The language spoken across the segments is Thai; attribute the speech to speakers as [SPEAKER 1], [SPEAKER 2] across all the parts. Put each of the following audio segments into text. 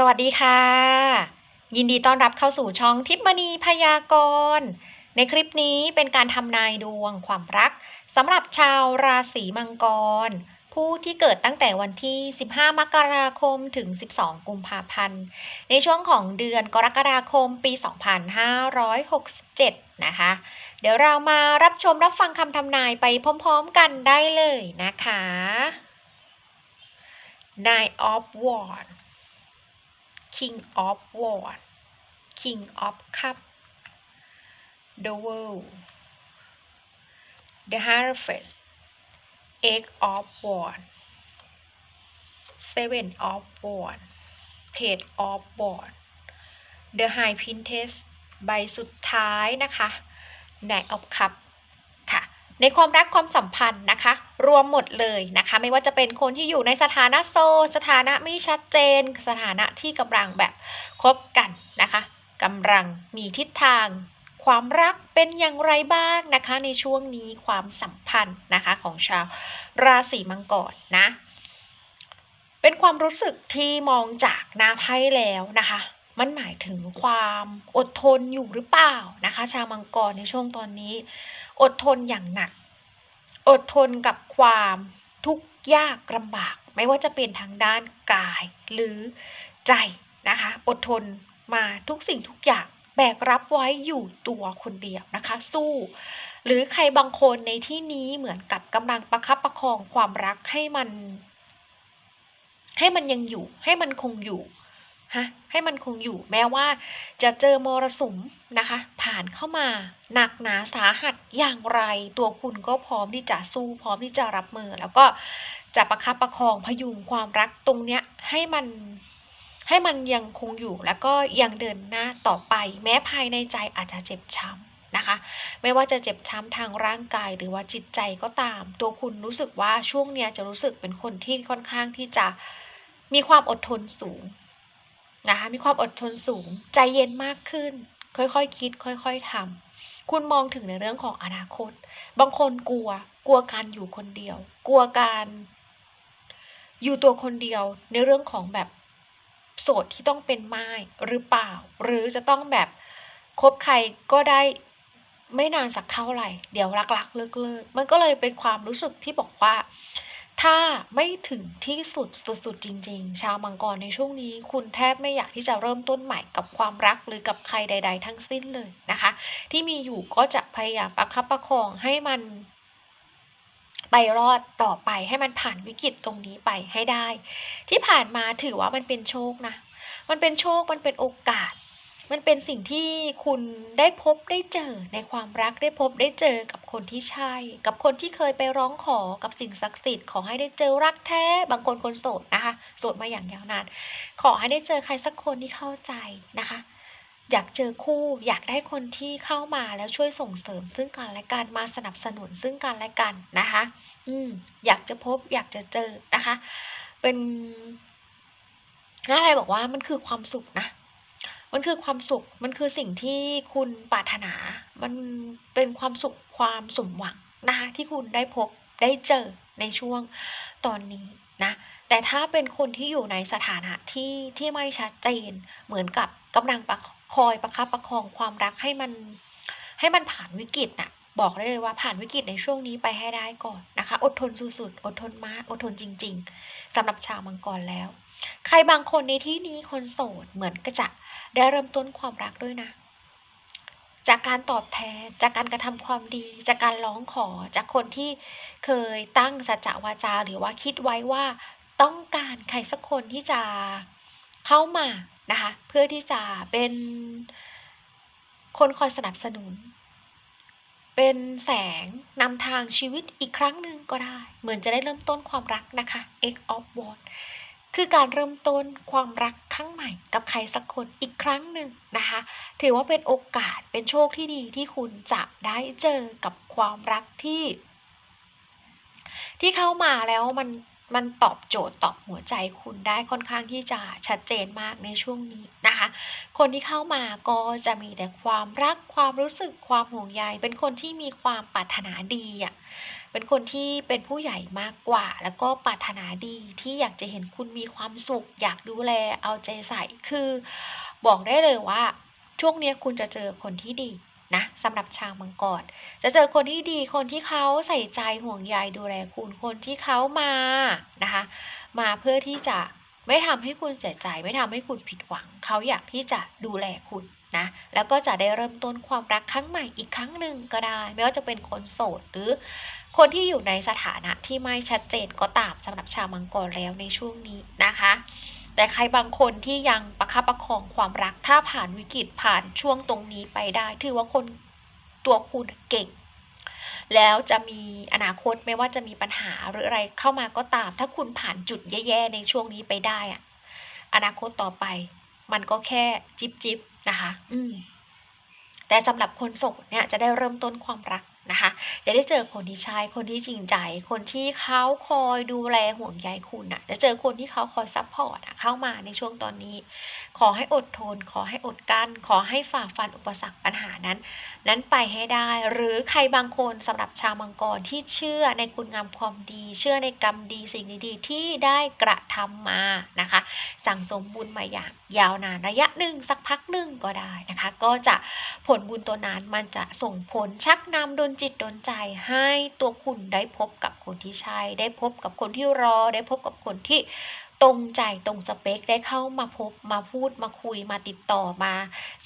[SPEAKER 1] สวัสดีค่ะ ยินดีต้อนรับเข้าสู่ช่องทิพมณีพยากรณ์ ในคลิปนี้เป็นการทำนายดวงความรักสำหรับชาวราศีมังกร ผู้ที่เกิดตั้งแต่วันที่ 15 มกราคมถึง 12 กุมภาพันธ์ ในช่วงของเดือนกรกฎาคมปี 2567 นะคะ เดี๋ยวเรามารับชมรับฟังคำทำนายไปพร้อมๆกันได้เลยนะคะ Nine of Wands King of Wands King of Cup The World The Hierophant Eight of Wands Seven of Wands Page of Wands The High Priestess ใบสุดท้ายนะคะ Nine of Cup ค่ะ ในความรักความสัมพันธ์นะคะ รวมหมดเลยนะคะ ไม่ว่าจะเป็นคนที่อยู่ในสถานะโซ สถานะไม่ชัดเจน สถานะที่กำลังแบบคบกันนะคะกำลังมีทิศทาง ความรักเป็นอย่างไรบ้างนะคะ ในช่วงนี้ความสัมพันธ์นะคะของชาวราศีมังกรนะ เป็นความรู้สึกที่มองจากหน้าไพ่แล้วนะคะมันหมายถึงความอดทนอยู่หรือเปล่านะคะ ชาวมังกรในช่วงตอนนี้ อดทนอย่างหนัก อดทนกับความทุกข์ยากลำบาก ไม่ว่าจะเป็นทางด้านกายหรือใจนะคะ อดทนมาทุกสิ่งทุกอย่างแบกรับไว้อยู่ตัวคนเดียวนะคะ สู้ หรือใครบางคนในที่นี้เหมือนกับกำลังประคับประคองความรักให้มัน ให้มันยังอยู่ ให้มันคงอยู่ ฮะให้มันคงอยู่แม้ว่าจะเจอมรสุมนะคะ ผ่านเข้ามาหนักหนาสาหัสอย่างไร ตัวคุณก็พร้อมที่จะสู้พร้อมที่จะรับมือ แล้วก็จะประคับประคองพยุงความรักตรงเนี้ยให้มันให้มันยังคงอยู่แล้วก็ยังเดินหน้าต่อไป แม้ภายในใจอาจจะเจ็บช้ำนะคะไม่ว่าจะเจ็บช้ำทางร่างกายหรือว่าจิตใจก็ตาม ตัวคุณรู้สึกว่าช่วงเนี้ยจะรู้สึกเป็นคนที่ค่อนข้างที่จะมีความอดทนสูง นะคะ มีความอดทนสูง ใจเย็นมากขึ้น ค่อยๆคคิด ค่อยๆทำคุณมองถึงในเรื่องของอนาคต บางคนกลัว กลัวการอยู่คนเดียว กลัวการ อยู่ตัวคนเดียวในเรื่องของแบบโสดที่ต้องเป็นไม้หรือเปล่า หรือจะต้องแบบคบใครก็ได้ไม่นานสักเท่าไหร่ เดี๋ยวรักๆเลิกๆ มันก็เลยเป็นความรู้สึกที่บอกว่า ถ้าไม่ถึงที่สุดสุดๆจริง ๆ ชาวมังกรในช่วงนี้ คุณแทบไม่อยากที่จะเริ่มต้นใหม่กับความรักหรือกับใครใด ๆ ทั้งสิ้นเลยนะคะ ที่มีอยู่ก็จะพยายามประคับประคองให้มันไปรอดต่อไปให้มันผ่านวิกฤตตรงนี้ไปให้ได้ ที่ผ่านมาถือว่ามันเป็นโชคนะ มันเป็นโชคมันเป็นโอกาส มันเป็นสิ่งที่คุณได้พบได้เจอในความรักได้พบได้เจอกับคนที่ใช่ กับคนที่เคยไปร้องขอกับสิ่งศักดิ์สิทธิ์ขอให้ได้เจอรักแท้บางคนคนโสดนะคะโสดมาอย่างยาวนานขอให้ได้เจอใครสักคนที่เข้าใจนะคะอยากเจอคู่อยากได้คนที่เข้ามาแล้วช่วยส่งเสริมซึ่งกันและกันมาสนับสนุนซึ่งกันและกันนะคะ อืมอยากจะพบอยากจะเจอนะคะ เป็นน้าไทยบอกว่ามันคือความสุขนะ มันคือความสุข มันคือสิ่งที่คุณปรารถนา มันเป็นความสุขความสมหวังนะคะที่คุณได้พบได้เจอในช่วงตอนนี้นะ แต่ถ้าเป็นคนที่อยู่ในสถานะที่ที่ไม่ชัดเจน เหมือนกับกำลังประคอยประคับประคองความรักให้มันให้มันผ่านวิกฤตน่ะ บอกได้เลยว่าผ่านวิกฤตในช่วงนี้ไปให้ได้ก่อนนะคะ อดทนสุดๆ อดทนมาก อดทนจริง ๆสำหรับชาวมังกรแล้ว ใครบางคนในที่นี้คนโสดเหมือนก็จะได้เริ่มต้นความรักด้วยนะ จากการตอบแทน จากการกระทำความดี จากการร้องขอ จากคนที่เคยตั้งสัจจวาจา หรือว่าคิดไว้ว่าต้องการใครสักคนที่จะเข้ามานะคะ เพื่อที่จะเป็นคนคอยสนับสนุน เป็นแสงนำทางชีวิตอีกครั้งหนึ่งก็ได้ เหมือนจะได้เริ่มต้นความรักนะคะ X of Wands คือการเริ่มต้นความรักครั้งใหม่กับใครสักคนอีกครั้งหนึ่งนะคะ ถือว่าเป็นโอกาสเป็นโชคที่ดีที่คุณจะได้เจอกับความรักที่ ที่เข้ามาแล้วมัน มันตอบโจทย์ตอบหัวใจคุณได้ค่อนข้างที่จะชัดเจนมากในช่วงนี้นะคะ คนที่เข้ามาก็จะมีแต่ความรักความรู้สึกความห่วงใย เป็นคนที่มีความปรารถนาดีอะเป็นคนที่เป็นผู้ใหญ่มากกว่า แล้วก็ปรารถนาดีที่อยากจะเห็นคุณมีความสุข อยากดูแลเอาใจใส่คือ บอกได้เลยว่า ช่วงนี้คุณจะเจอคนที่ดี นะสำหรับชาวมังกรจะเจอคนที่ดีคนที่เขาใส่ใจห่วงใยดูแลคุณคนที่เขามานะคะมาเพื่อที่จะไม่ทำให้คุณเสียใจ ไม่ทำให้คุณผิดหวัง เขาอยากที่จะดูแลคุณนะแล้วก็จะได้เริ่มต้นความรักครั้งใหม่อีกครั้งหนึ่งก็ได้ ไม่ว่าจะเป็นคนโสดหรือคนที่อยู่ในสถานะที่ไม่ชัดเจนก็ตามสำหรับชาวมังกรแล้วในช่วงนี้นะคะ แต่ใครบางคนที่ยังประคับประคองความรักถ้าผ่านวิกฤตผ่านช่วงตรงนี้ไปได้ ถือว่าคนตัวคุณเก่ง แล้วจะมีอนาคตไม่ว่าจะมีปัญหาหรืออะไรเข้ามาก็ตาม ถ้าคุณผ่านจุดแย่ๆในช่วงนี้ไปได้อะอนาคตต่อไป มันก็แค่จิบจิบนะคะ อืมแต่สำหรับคนโสดเนี่ยจะได้เริ่มต้นความรัก นะคะจะได้เจอคนที่ใช่คนที่จริงใจ คนที่เขาคอยดูแลห่วงใยคุณอะจะเจอคนที่เขาคอยซัพพอร์ตเข้ามาในช่วงตอนนี้ ขอให้อดทน ขอให้อดกลั้นขอให้ฝ่าฟันอุปสรรคปัญหานั้น นั้นไปให้ได้ หรือใครบางคนสำหรับชาวมังกรที่เชื่อในคุณงามความดี เชื่อในกรรมดีสิ่งดีๆที่ได้กระทำมานะคะ สั่งสมบุญมาอย่างยาวนานระยะหนึ่งสักพักหนึ่งก็ได้นะคะ ก็จะผลบุญตัวนั้นมันจะส่งผลชักนำดนจิตโดนใจให้ตัวคุณได้พบกับคนที่ใช่ ได้พบกับคนที่รอ ได้พบกับคนที่ตรงใจตรงสเปคได้เข้ามาพบมาพูดมาคุยมาติดต่อมา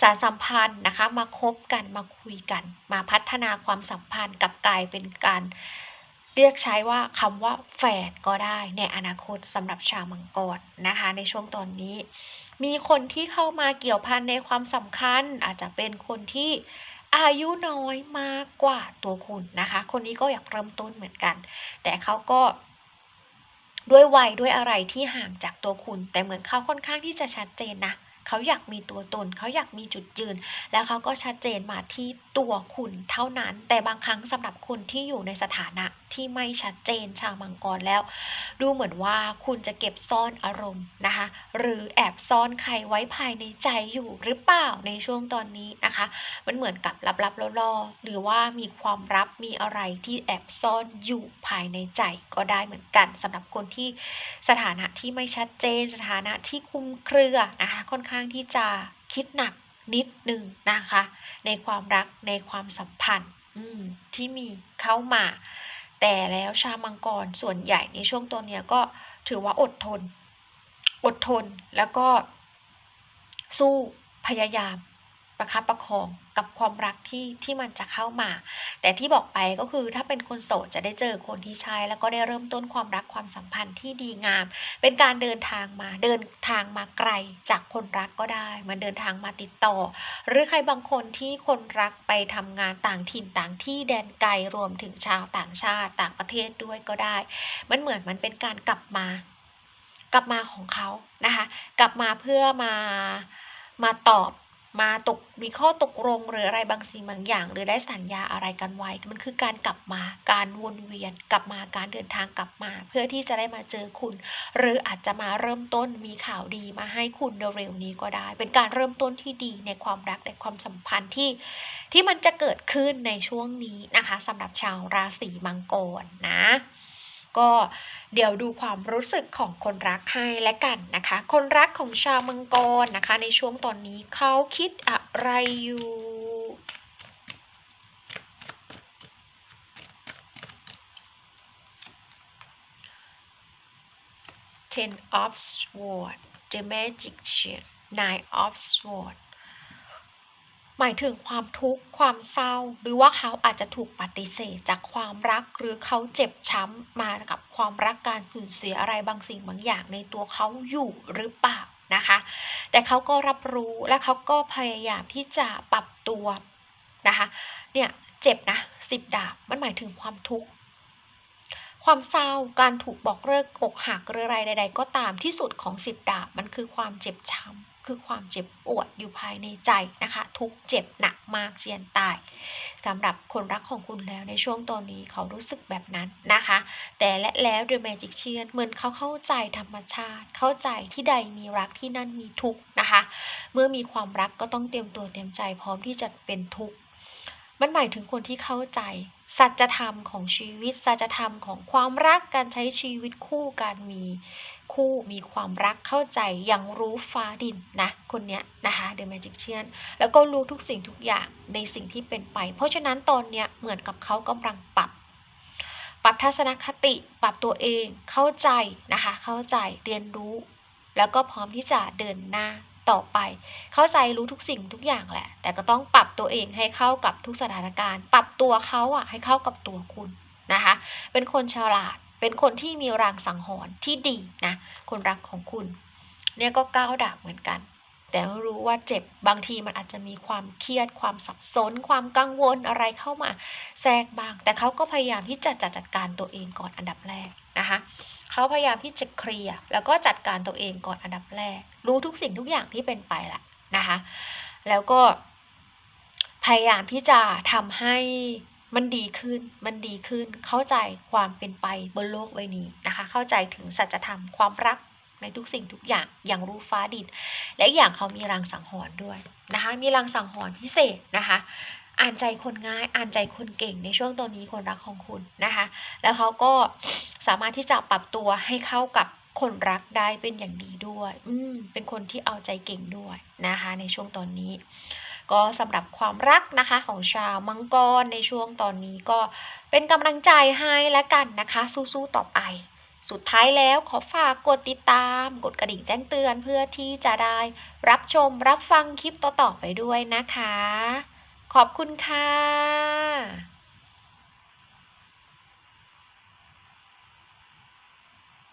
[SPEAKER 1] สารสัมพันธ์นะคะ มาคบกันมาคุยกัน มาพัฒนาความสัมพันธ์กับกลายเป็นการเรียกใช้ว่าคำว่าแฝดก็ได้ในอนาคตสำหรับชาวมังกรนะคะ ในช่วงตอนนี้ มีคนที่เข้ามาเกี่ยวพันในความสำคัญ อาจจะเป็นคนที่ อายุน้อยมากกว่าตัวคุณนะคะ คนนี้ก็อยากเริ่มต้นเหมือนกัน แต่เขาก็ด้วยวัยด้วยอะไรที่ห่างจากตัวคุณ แต่เหมือนเขาค่อนข้างที่จะชัดเจนนะ เขาอยากมีตัวตน เขาอยากมีจุดยืน แล้วเขาก็ชัดเจนมาที่ตัวคุณเท่านั้น แต่บางครั้งสำหรับคนที่อยู่ในสถานะที่ไม่ชัดเจนชาวมังกรแล้ว ดูเหมือนว่าคุณจะเก็บซ่อนอารมณ์นะคะ หรือแอบซ่อนใครไว้ภายในใจอยู่หรือเปล่าในช่วงตอนนี้นะคะ มันเหมือนกับลับๆล่อๆหรือว่ามีความลับมีอะไรที่แอบซ่อนอยู่ภายในใจก็ได้เหมือนกันสำหรับคนที่สถานะที่ไม่ชัดเจน สถานะที่คุมเครือนะคะค่อนข้างที่จะคิดหนักนิดหนึ่งนะคะ ในความรักในความสัมพันธ์ที่มีเข้ามา แต่แล้วชาวมังกรส่วนใหญ่ในช่วงตัวเนี้ยก็ถือว่าอดทน อดทนแล้วก็สู้พยายาม ประคับประคองกับความรักที่ที่มันจะเข้ามา แต่ที่บอกไปก็คือถ้าเป็นคนโสดจะได้เจอคนที่ใช่แล้วก็ได้เริ่มต้นความรักความสัมพันธ์ที่ดีงาม เป็นการเดินทางมาเดินทางมาไกลจากคนรักก็ได้ มันเดินทางมาติดต่อ หรือใครบางคนที่คนรักไปทำงานต่างถิ่นต่างที่แดนไกลรวมถึงชาวต่างชาติต่างประเทศด้วยก็ได้ มันเหมือนมันเป็นการกลับมากลับมาของเขานะคะ กลับมาเพื่อมามาตอบ มาตกมีข้อตกลงหรืออะไรบางสิ่งบางอย่าง หรือได้สัญญาอะไรกันไว้ มันคือการกลับมาการวนเวียนกลับมาการเดินทางกลับมา เพื่อที่จะได้มาเจอคุณ หรืออาจจะมาเริ่มต้นมีข่าวดีมาให้คุณเร็วๆนี้ก็ได้ เป็นการเริ่มต้นที่ดีในความรักในความสัมพันธ์ที่ ที่มันจะเกิดขึ้นในช่วงนี้นะคะสำหรับชาวราศีมังกรนะ ก็เดี๋ยวดูความรู้สึกของคนรักให้และกันนะคะ คนรักของชาวมังกรนะคะ ในช่วงตอนนี้เขาคิดอะไรอยู่ Ten of Swords The Magician Nine of Swords หมายถึงความทุกข์ความเศร้า หรือว่าเขาอาจจะถูกปฏิเสธจากความรักหรือเขาเจ็บช้ำมากับความรักการสูญเสียอะไรบางสิ่งบางอย่างในตัวเขาอยู่หรือเปล่านะคะ แต่เขาก็รับรู้และเขาก็พยายามที่จะปรับตัวนะคะเนี่ยเจ็บนะสิบดาบมันหมายถึงความทุกข์ ความเศร้าการถูกบอกเลิกอกหักหรืออะไรใด ๆ ก็ตามที่สุดของสิบดาบมันคือความเจ็บช้ำคือความเจ็บปวดอยู่ภายในใจนะคะ ทุกเจ็บหนักมากเจียนตายสำหรับคนรักของคุณแล้วในช่วงตอนนี้เขารู้สึกแบบนั้นนะคะ แต่และแล้ว The Magic เชียนเหมือนเขาเข้าใจธรรมชาติ เข้าใจที่ใดมีรักที่นั่นมีทุกนะคะ เมื่อมีความรักก็ต้องเตรียมตัวเตรียมใจพร้อมที่จะเป็นทุกข์ มันหมายถึงคนที่เข้าใจ สัจธรรมของชีวิต สัจธรรมของความรักการใช้ชีวิตคู่การมีคู่มีความรักเข้าใจยังรู้ฟ้าดินนะ คนเนี้ยนะคะเดอะแมจิกเชียนแล้วก็รู้ทุกสิ่งทุกอย่างในสิ่งที่เป็นไป เพราะฉะนั้นตอนเนี้ยเหมือนกับเขากำลังปรับ ปรับทัศนคติ ปรับตัวเองเข้าใจนะคะ เข้าใจเรียนรู้ แล้วก็พร้อมที่จะเดินหน้า ต่อไป เข้าใจรู้ทุกสิ่งทุกอย่างแหละ แต่ก็ต้องปรับตัวเองให้เข้ากับทุกสถานการณ์ ปรับตัวเขาอะให้เข้ากับตัวคุณนะคะ เป็นคนฉลาด เป็นคนที่มีรางสังหรณ์ที่ดีนะ คนรักของคุณ เนี่ยก็ก้าวดาบเหมือนกัน แต่รู้ว่าเจ็บบางทีมันอาจจะมีความเครียด ความสับสน ความกังวลอะไรเข้ามาแทรกบ้าง แต่เขาก็พยายามที่จะจัดจัดการตัวเองก่อนอันดับแรกนะคะ เขาพยายามที่จะเคลียร์แล้วก็จัดการตัวเองก่อนอันดับแรก รู้ทุกสิ่งทุกอย่างที่เป็นไปแหละนะคะ แล้วก็พยายามที่จะทำให้มันดีขึ้น มันดีขึ้น เข้าใจความเป็นไปบนโลกใบนี้นะคะ เข้าใจถึงสัจธรรมความรักในทุกสิ่งทุกอย่าง อย่างรู้ฟ้าดิน และอย่างเขามีรางสังหรณ์ด้วยนะคะ มีรางสังหรณ์พิเศษนะคะ อ่านใจคนง่าย อ่านใจคนเก่งในช่วงตอนนี้คนรักของคุณนะคะ แล้วเขาก็สามารถที่จะปรับตัวให้เข้ากับคนรักได้เป็นอย่างดีด้วย อืม เป็นคนที่เอาใจเก่งด้วยนะคะ ในช่วงตอนนี้ ก็สำหรับความรักนะคะของชาวมังกรในช่วงตอนนี้ก็เป็นกำลังใจให้และกันนะคะ สู้ๆต่อไป สุดท้ายแล้วขอฝากกดติดตาม กดกระดิ่งแจ้งเตือนเพื่อที่จะได้รับชมรับฟังคลิปต่อๆไปด้วยนะคะ ขอบคุณค่ะ